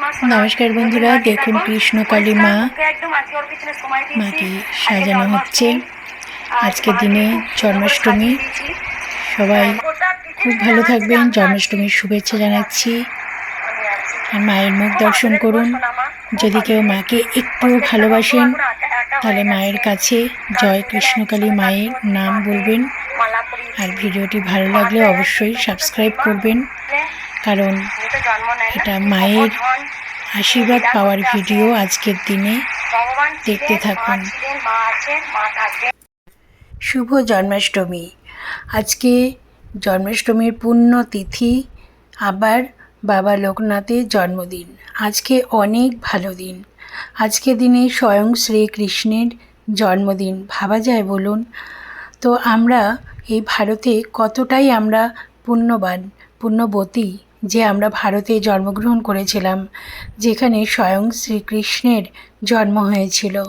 নমস্কার বন্ধুরা, দেখুন কৃষ্ণকালী মা। মাকে সাজানো হচ্ছে। আজকের দিনে জন্মাষ্টমী। সবাই খুব ভালো থাকবেন, জন্মাষ্টমীর শুভেচ্ছা জানাচ্ছি। আর মায়ের মুখ দর্শন করুন। যদি কেউ মাকে একটু ভালোবাসেন, তাহলে মায়ের কাছে জয় কৃষ্ণকালী মায়ের নাম বলবেন। আর ভিডিওটি ভালো লাগলে অবশ্যই সাবস্ক্রাইব করবেন। কারণ এটা মায়ের আশীর্বাদ পাওয়ার ভিডিও আজকের দিনে। দেখতে থাকুন। শুভ জন্মাষ্টমী। আজকে জন্মাষ্টমীর পূর্ণ তিথি, আবার বাবা লোকনাথের জন্মদিন। আজকে অনেক ভালো দিন। আজকে দিনে স্বয়ং শ্রীকৃষ্ণের জন্মদিন, ভাবা যায় বলুন? তো আমরা এই ভারতে কতটাই আমরা পুণ্যবান, পুণ্যবতী যে আমরা ভারতে জন্মগ্রহণ করেছিলাম, যেখানে স্বয়ং শ্রীকৃষ্ণের জন্ম হয়েছিল।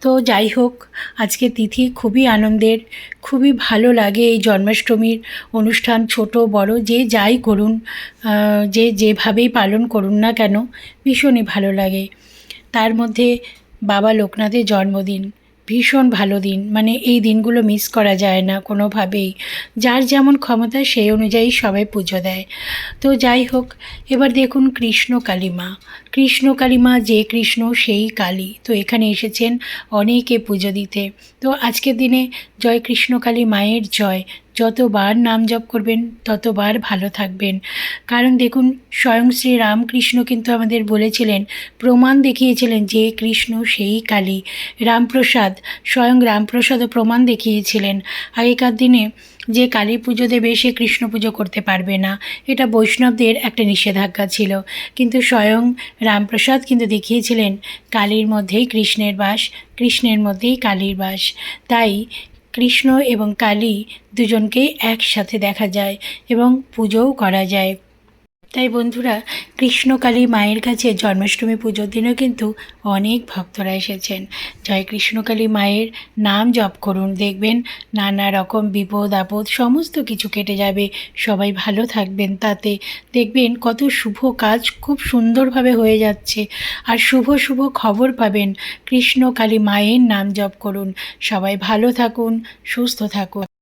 তো যাই হোক, আজকে তিথি খুবই আনন্দের, খুবই ভালো লাগে এই জন্মাষ্টমীর অনুষ্ঠান, ছোট, বড়, যে যাই করুন যে যেভাবেই পালন করুন না কেন, ভীষণই ভালো লাগে। তার মধ্যে বাবা লোকনাথের জন্মদিন। ভীষণ ভালো দিন। মানে এই দিনগুলো মিস করা যায় না কোনোভাবেই। যার যেমন ক্ষমতা, সেই অনুযায়ী সবাই পুজো দেয়। তো যাই হোক, এবার দেখুন কৃষ্ণ কালীমা। কৃষ্ণ কালীমা যে কৃষ্ণ, সেই কালী। তো এখানে এসেছেন অনেকে পুজো দিতে। তো আজকের দিনে জয় কৃষ্ণ কালী মায়ের জয়। যতবার নাম জপ করবেন, ততবার ভালো থাকবেন। কারণ দেখুন, স্বয়ং শ্রী রামকৃষ্ণ কিন্তু আমাদের বলেছিলেন, প্রমাণ দেখিয়েছিলেন যে কৃষ্ণ সেই কালী। রামপ্রসাদ, স্বয়ং রামপ্রসাদও প্রমাণ দেখিয়েছিলেন। আগেকার দিনে যে কালী পুজো দেবে, সে কৃষ্ণ পুজো করতে পারবে না। এটা বৈষ্ণবদের একটা নিষেধাজ্ঞা ছিল। কিন্তু স্বয়ং রামপ্রসাদ কিন্তু দেখিয়েছিলেন, কালীর মধ্যেই কৃষ্ণের বাস, কৃষ্ণের মধ্যেই কালীর বাস। তাই কৃষ্ণ এবং কালী দুজনকেই একসাথে দেখা যায় এবং পুজোও করা যায়। তাই বন্ধুরা কৃষ্ণকালী মায়ের কাছে জন্মাষ্টমী পুজোর দিনেও কিন্তু অনেক ভক্তরা এসেছেন। জয় কৃষ্ণকালী মায়ের নাম জপ করুন, দেখবেন নানা রকম বিপদ, আপদ, সমস্ত কিছু কেটে যাবে। সবাই ভালো থাকবেন তাতে। দেখবেন কত শুভ কাজ খুব সুন্দরভাবে হয়ে যাচ্ছে। আর শুভ শুভ খবর পাবেন। কৃষ্ণকালী মায়ের নাম জপ করুন। সবাই ভালো থাকুন, সুস্থ থাকুন।